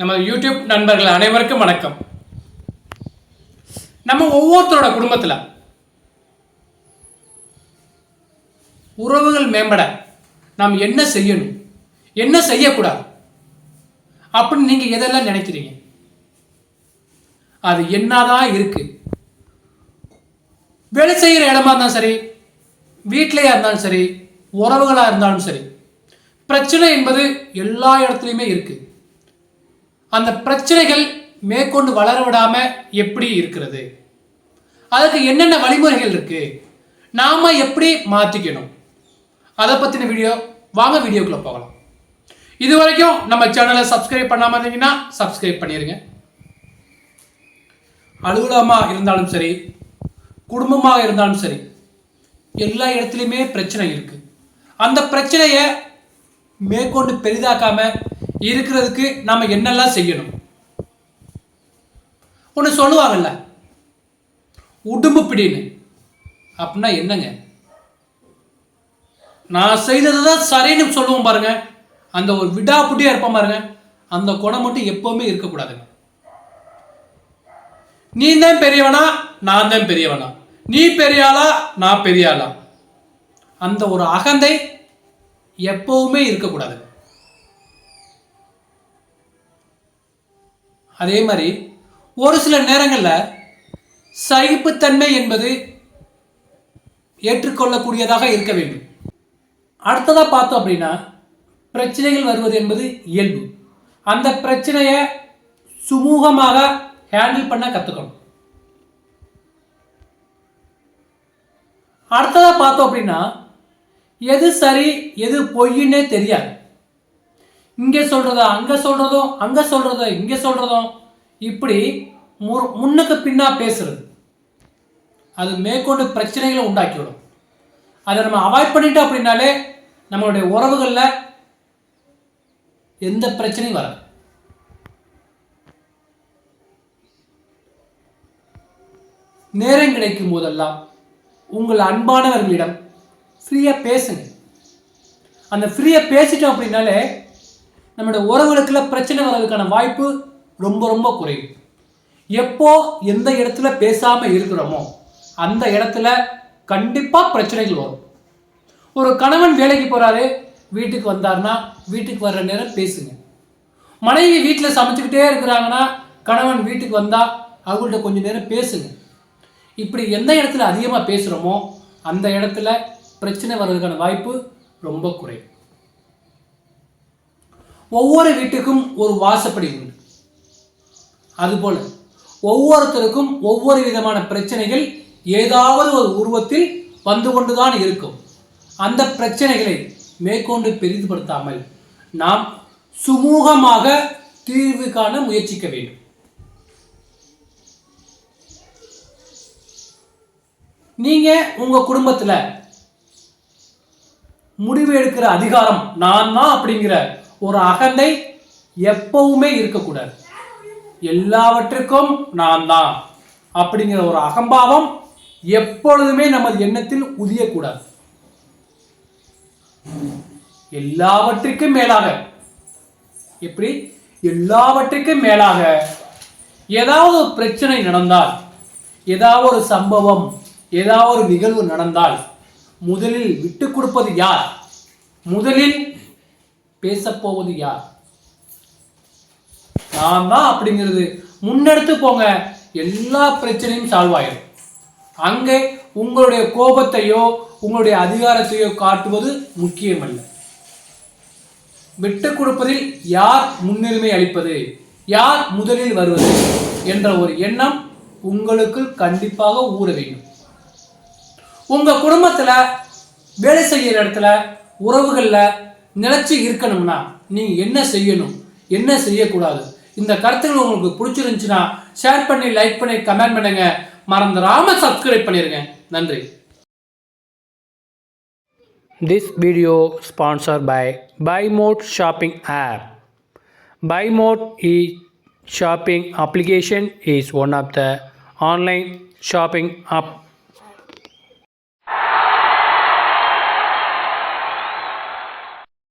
நமது யூடியூப் நண்பர்கள் அனைவருக்கும் வணக்கம். நம்ம ஒவ்வொருத்தரோட குடும்பத்தில் உறவுகள் மேம்பட நாம் என்ன செய்யணும்? என்ன செய்யக்கூடாது? அப்படின்னு நீங்கள் எதெல்லாம் நினைக்கிறீங்க? அது என்னதான் இருக்கு? வேலை செய்கிற இடமா இருந்தாலும் சரி வீட்டிலையா இருந்தாலும் சரி உறவுகளாக இருந்தாலும் சரி பிரச்சனை என்பது எல்லா இடத்துலையுமே இருக்குது அந்த பிரச்சனைகள் மேற்கொண்டு வளர விடாமல் எப்படி இருக்கிறது? அதுக்கு என்னென்ன வழிமுறைகள் இருக்கு? நாம எப்படி மாற்றிக்கணும் அதை பற்றின வீடியோ வாங்க வீடியோக்குள்ளே போகலாம். இது வரைக்கும் நம்ம சேனலை சப்ஸ்கிரைப் பண்ணாமல் இருந்தீங்கன்னா சப்ஸ்கிரைப் பண்ணிடுங்க அலுவலகமாக இருந்தாலும் சரி குடும்பமாக இருந்தாலும் சரி எல்லா இடத்துலையுமே பிரச்சனை இருக்குது அந்த பிரச்சனையை மேற்கொண்டு பெரிதாக்காமல் இருக்கிறதுக்கு நம்ம என்னெல்லாம் செய்யணும்? ஒன்று சொல்லுவாங்கல்ல உடும்பு பிடின்னு. அப்படின்னா என்னங்க? நான் செய்தது தான் சரின்னு சொல்லுவோம் பாருங்க. அந்த ஒரு விடாப்புட்டியாக இருப்போம் பாருங்க. அந்த குணம் மட்டும் எப்பவுமே இருக்கக்கூடாதுங்க. நீ தான் பெரியவனா நான் தான் பெரியவனா. நீ பெரியாளா நான் பெரியாளா. அந்த ஒரு அகந்தை எப்பவுமே இருக்கக்கூடாது அதே மாதிரி ஒரு சில நேரங்களில் சகிப்புத்தன்மை என்பது ஏற்றுக்கொள்ளக்கூடியதாக இருக்க வேண்டும். அடுத்ததாக பார்த்தோம் அப்படின்னா பிரச்சனைகள் வருவது என்பது இயல்பு. அந்த பிரச்சனையை சுமூகமாக ஹேண்டில் பண்ண கற்றுக்கணும் அடுத்ததாக பார்த்தோம் அப்படின்னா எது சரி எது பொய்ன்னே தெரியாது. இங்கே சொல்கிறதோ அங்கே சொல்கிறதோ அங்கே சொல்கிறதோ இங்கே சொல்கிறதோ இப்படி மு- முன்னுக்கு பின்னா பேசுறது. அது மேற்கொண்டு பிரச்சனைகளை உண்டாக்கிவிடும். அதை நம்ம அவாய்ட் பண்ணிட்டோம் அப்படின்னாலே நம்மளுடைய உறவுகளில் எந்த பிரச்சனையும் வராது. நேரம் கிடைக்கும் போதெல்லாம் உங்கள் அன்பானவர்களிடம் ஃப்ரீயாக பேசுங்க. அந்த ஃப்ரீயாக பேசிட்டோம் அப்படின்னாலே நம்மளோட உறவுகளுக்குள்ள பிரச்சனை வர்றதுக்கான வாய்ப்பு ரொம்ப ரொம்ப குறையும் எப்போ எந்த இடத்துல பேசாமல் இருக்கிறோமோ அந்த இடத்துல கண்டிப்பாக பிரச்சனைகள் வரும். ஒரு கணவன் வேலைக்கு போகிறாரு வீட்டுக்கு வந்தாருன்னா வீட்டுக்கு வர்ற நேரம் பேசுங்க. மனைவி வீட்டில் சமைச்சுக்கிட்டே இருக்கிறாங்கன்னா கணவன் வீட்டுக்கு வந்தால் அவங்கள்ட்ட கொஞ்சம் நேரம் பேசுங்க. இப்படி எந்த இடத்துல அதிகமாக பேசுகிறோமோ அந்த இடத்துல பிரச்சனை வர்றதுக்கான வாய்ப்பு ரொம்ப குறையும் ஒவ்வொரு வீட்டுக்கும் ஒரு வாசப்படி உண்டு. அதுபோல ஒவ்வொருத்தருக்கும் ஒவ்வொரு விதமான பிரச்சனைகள் ஏதாவது ஒரு உருவத்தில் வந்து கொண்டுதான் இருக்கும். அந்த பிரச்சனைகளை மேற்கொண்டு பெரிதுபடுத்தாமல் நாம் சுமூகமாக தீர்வு காண முயற்சிக்க வேண்டும். நீங்க உங்க குடும்பத்தில் முடிவு எடுக்கிற அதிகாரம் நான் தான் அப்படிங்கிற ஒரு அகந்தை எப்பவுமே இருக்கக்கூடாது. எல்லாவற்றுக்கும் நான் தான் அப்படிங்கிற ஒரு அகம்பாவம் எப்பொழுதுமே நமது எண்ணத்தில் உதியக்கூடாது. எல்லாவற்றுக்கும் மேலாக. எப்படி? எல்லாவற்றுக்கும் மேலாக. ஏதாவது ஒரு பிரச்சனை நடந்தால் ஏதாவது ஒரு சம்பவம் ஏதாவது ஒரு நிகழ்வு நடந்தால் முதலில் விட்டு கொடுப்பது யார்? முதலில் பேசப்போவது யார்? நான் தான் அப்படிங்கிறது. முன்னெடுத்து போங்க. எல்லா பிரச்சனையும் சால்வ் ஆயிடும் அங்கே உங்களுடைய கோபத்தையோ உங்களுடைய அதிகாரத்தையோ காட்டுவது முக்கியமல்ல. விட்டு கொடுப்பதில் யார் முன்னுரிமை அளிப்பது? யார் முதலில் வருவது? என்ற ஒரு எண்ணம் உங்களுக்கு கண்டிப்பாக ஊற வேண்டும். உங்க குடும்பத்துல வேலை செய்கிற இடத்துல உறவுகளில் நிலச்சி இருக்கணும்னா நீங்கள் என்ன செய்யணும்? என்ன செய்யக்கூடாது? இந்த கருத்துக்கள் உங்களுக்கு பிடிச்சிருந்துச்சுன்னா ஷேர் பண்ணி லைக் பண்ணி கமெண்ட் பண்ணுங்க. மறந்துடாமல் சப்ஸ்கிரைப் பண்ணிடுங்க நன்றி. This video sponsored by Buy shopping app app. Buy Mode e shopping application is one of the online shopping app